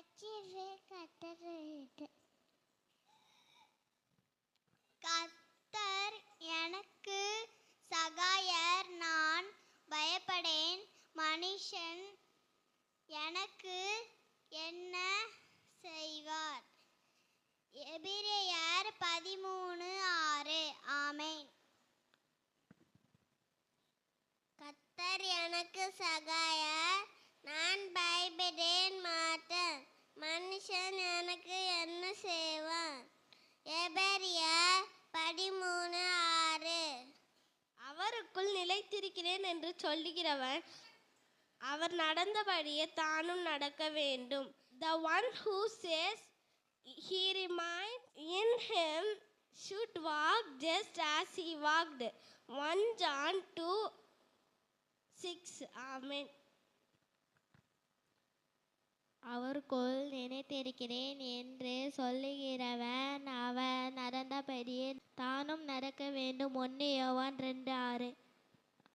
ரட்சிவே கத்தரிட்டு கத்தர் எனக்கு சகாயர் நான் பயப்படேன். மனுஷன் எனக்கு என்ன செய்வார்? எபிரேயர் பதிமூணு ஆறு. ஆமேன். கத்தர் எனக்கு சகாயர் நான் பயப்படேன் மாட்டேன் மனுஷன் எனக்கு என்ன செய்வான் எபேரியர் பதிமூணு ஆறு. அவருக்குள் நிலைத்திருக்கிறேன் என்று சொல்லுகிறவன் அவர் நடந்தபடியே தானும் நடக்க வேண்டும். The one who chase he remained in him should walk just as he walked. 1 john 2 6 amen. அவருக்குள் நினைத்திருக்கிறேன் என்று சொல்லுகிறவன் தானும் நடக்க வேண்டும். ஒன்று யோவான் ரெண்டு ஆறு.